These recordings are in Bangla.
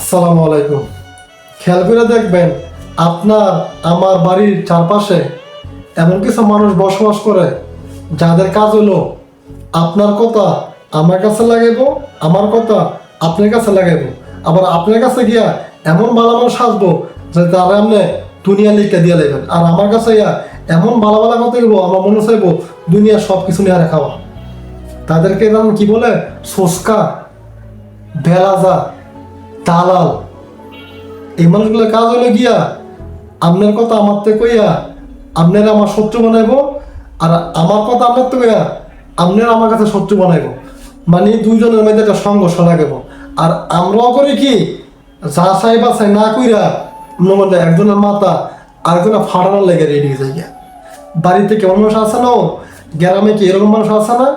আসসালামু আলাইকুম। খেয়াল করে দেখবেন, আপনার, আমার বাড়ির চারপাশে এমন কিছু মানুষ বসবাস করে, যাদের কাজ হলো, আপনার কথা আমার কাছে লাগাইবো, আমার কথা আপনার কাছে লাগাইবো। আবার আপনার কাছে গিয়া এমন ভালো মানুষ আসব যে তারা আপনি দুনিয়া লিখে দিয়ে দেবেন আর আমার কাছে ইয়া এমন ভালো ভালো কথা বলব, আমার মনে চাইব দুনিয়া সব কিছু নিয়ে রাখাওয়া তাদেরকে কি বলে? সোসকা ভেলাজা দালাল। এই মানুষগুলোর কাজ হলো গিয়া, আপনার কথা আমার থেকে কইয়া, আপনারা আমার শত্রু বানাইবো, আর আমার কথা আপনার তো কইয়া, আপনারা আমার কাছে শত্রু বানাইবো। মানে দুইজনের মধ্যে একটা সংঘর্ষ লাগাবো আর আমরাও করি কি, যা চাই বা চাই না কইরা মধ্যে একজনের মাথা আরেকজনের ফাটানোর লেগে রেডি হয়ে যায়। বাড়িতে কেমন মানুষ আছে না গ্রামে কি এরকম মানুষ আছে না?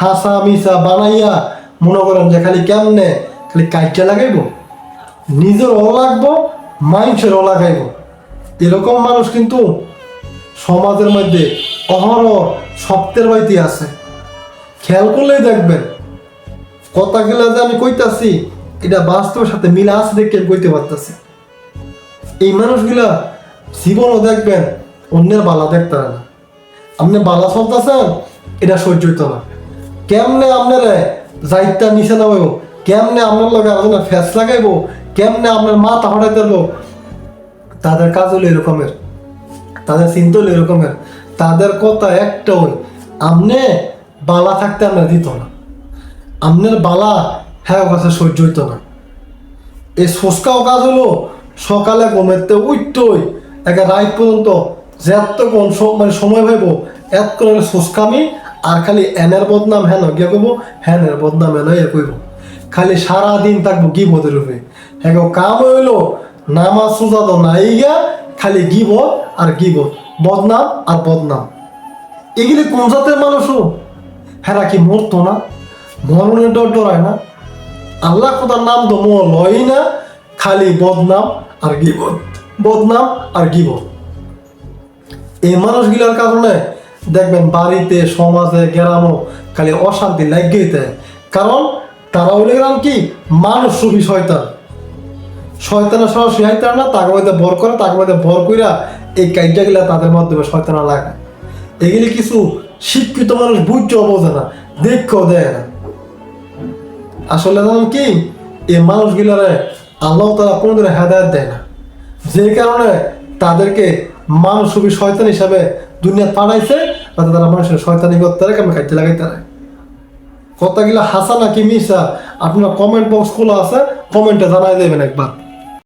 হাসা মিসা বানাইয়া মনে করেন যে খালি কেমনে, খালি কাইটা লাগাইবো? নিজের ও লাগবো, মানুষের ও লাগাইব। এরকম মানুষ কিন্তু সমাজের মধ্যে অহরহ সপ্তের বাড়িতে আছে। খেয়াল করলেই দেখবেন, কথাগুলো যে আমি কইতাছি, এটা বাস্তবের সাথে মিলে আছে দেখে কইতে পারতাছি। এই মানুষগুলা জীবনও দেখবেন, অন্যের বালা দেখতে না। আপনি বালা চলতেছেন, এটা সহ্য হইতো না। কেমনে আপনারে যাইতা নিচে নামাইব কেমনে আপনার লগে আলোচনা ফ্যাস লাগাইবো কেমনে আপনার মাথা হটাই দেবো তাদের কাজ হলো এরকমের। তাদের চিন্তা হলো এরকমের। তাদের কথা একটা একটাই আপনি বালা থাকতে আমরা দিত না। আপনার বালা হ্যাঁ কাছে সহ্য হইতো না। এই সোসকাও কাজ হলো, সকালে ঘুমেতে উঠতই একে রাত পর্যন্ত যে এত কোন স- মানে সময় ভাইব এত করে সোসকামি আর খালি এনের বদনাম হেন, গিয়ে কইব হ্যানের বদনাম হেন ইয়ে কইব। খালি সারা দিন থাকব বোধের উপরে হ্যাঁ কাম হইল, নামাজ, সুজা তো নাই গিয়া খালি গিব আর গিব বদনাম আর বদনাম। এগুলি কোন জাতের মানুষও হ্যাঁ কি মরতো না? মরণের ডর ডরায় না? আল্লাহ খোদার নাম তো মো লয় না, খালি বদনাম আর গিবত। বদনাম আর গিবত। এই মানুষগুলোর কারণে দেখবেন বাড়িতে, সমাজে গ্রামও খালি অশান্তি লাগেই দেয়। কারণ তারা হইলে গেলাম কি? মানুষ শয়তান। শয়তানের সরাসরি হাইতে না, তাকে মধ্যে বর করে, তাকে মধ্যে বর কইরা এই কাইটাগুলা তাদের মাধ্যমে শয়তানা লাগে এগুলি কিছু শিক্ষিত মানুষ বুঝতেও বোঝে না, দেখতেও দেয় না। আসলে জানেন কি? এই মানুষগুলারে আল্লাহ তারা কোনোদিন হেদায়ত দেয় না। যে কারণে তাদেরকে মানুষ শয়তান হিসাবে দুনিয়া পাঠাইছে, তাতে তারা মানুষের শয়তানি করতে পারে কেমন খাইতে লাগাইতে পারে কথাগুলা হাসা নাকি মিশা আপনার কমেন্ট বক্স খোলা আছে কমেন্টে জানাই দেবেন একবার।